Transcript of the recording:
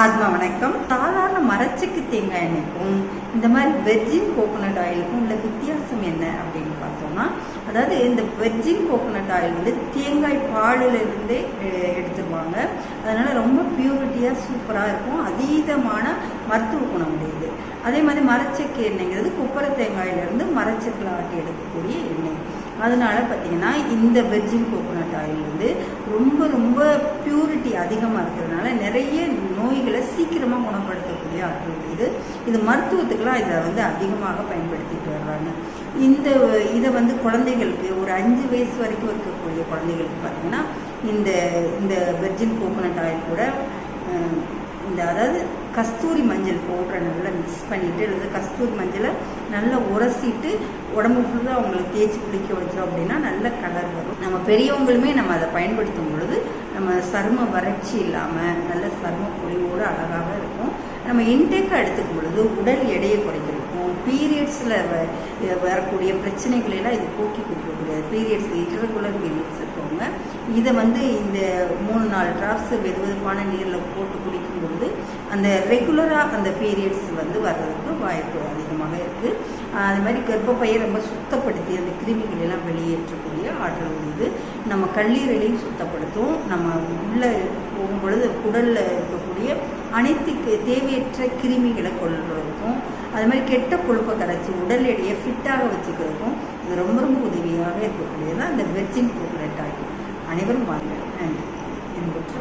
ஆத்மா வணக்கம் சாதாரண மரச்செக்கு தேங்காய் எண்ணெய்க்கும் இந்த மாதிரி வெர்ஜின் கோகோனட் ஆயிலுக்கும் உள்ள வித்தியாசம் என்ன அப்படின்னு பார்த்தோம்னா அதாவது இந்த வெர்ஜின் கோகோனட் ஆயில் வந்து தேங்காய் பாலில் இருந்தே எடுத்துருவாங்க. அதனால ரொம்ப பியூரிட்டியாக சூப்பராக இருக்கும். அதீதமான மருத்துவ குணம் உடையது. அதே மாதிரி மரச்செக்கு எண்ணெய்ங்கிறது குப்பரை தேங்காயிலிருந்து மரச்செக்கில் ஆட்டி எடுக்கக்கூடிய எண்ணெய். அதனால பார்த்தீங்கன்னா இந்த வெர்ஜின் கோகோனட் ஆயில் வந்து ரொம்ப ரொம்ப பியூர் அதிகமாக இருக்கிறதுனால நிறைய நோய்களை சீக்கிரமாக குணப்படுத்தக்கூடிய ஆற்றல் இது. இது மருத்துவத்துக்கெல்லாம் இதை வந்து அதிகமாக பயன்படுத்திட்டு வர்றாங்க. இந்த இதை வந்து குழந்தைகளுக்கு ஒரு அஞ்சு வயசு வரைக்கும் இருக்கக்கூடிய குழந்தைகளுக்கு பார்த்தீங்கன்னா இந்த இந்த வெர்ஜின் கோகோனட் ஆயில் கூட இந்த அதாவது கஸ்தூரி மஞ்சள் பவுடரை நல்லா மிக்ஸ் பண்ணிவிட்டு அல்லது கஸ்தூரி மஞ்சளை நல்லா உரசிட்டு உடம்பு ஃபுல்லாக அவங்களுக்கு தேய்ச்சி குளிக்க வச்சிடும் அப்படின்னா நல்ல கலர் வரும். நம்ம பெரியவங்களுமே நம்ம அதை பயன்படுத்தும் பொழுது நம்ம சரும வறட்சி இல்லாமல் நல்ல சரும பொலிவோடு அழகாக இருக்கும். நம்ம இன்டேக்காக எடுத்துக்கும் பொழுது உடல் எடையை குறைக்கிறதுக்கும் பீரியட்ஸில் வரக்கூடிய பிரச்சனைகளெல்லாம் இது போக்கி கொடுக்கக்கூடியது பீரியட்ஸ் இரகுலர் பீரியட்ஸ் இருக்கவங்க இதை வந்து இந்த மூணு நாலு ட்ராப்ஸ் வெதுவெதுப்பான நீரில் போட்டு குடிக்கும் பொழுது அந்த ரெகுலராக அந்த பீரியட்ஸ் வந்து வர்றதுக்கு வாய்ப்பு அதிகமாக இருக்குது அது மாதிரி கர்ப்பப்பையை ரொம்ப சுத்தப்படுத்தி அந்த கிருமிகள் எல்லாம் வெளியேற்றக்கூடிய ஆற்றல் உள்ளது நம்ம கல்லீரலையும் சுத்தப்படுத்தும். நம்ம உள்ள போகும்பொழுது குடலில் இருக்கக்கூடிய அனைத்து தேவையற்ற கிருமிகளை கொள்வதற்கும் அது மாதிரி கெட்ட கொழுப்பை கரைச்சி உடல் எடையை ஃபிட்டாக வச்சுக்கிறதுக்கும் இது ரொம்ப ரொம்ப உதவியாக இருக்கக்கூடியது அந்த வெர்ஜின் கோகனட் ஆயில் அனைவரும் வாங்க நன்றி. என்பற்று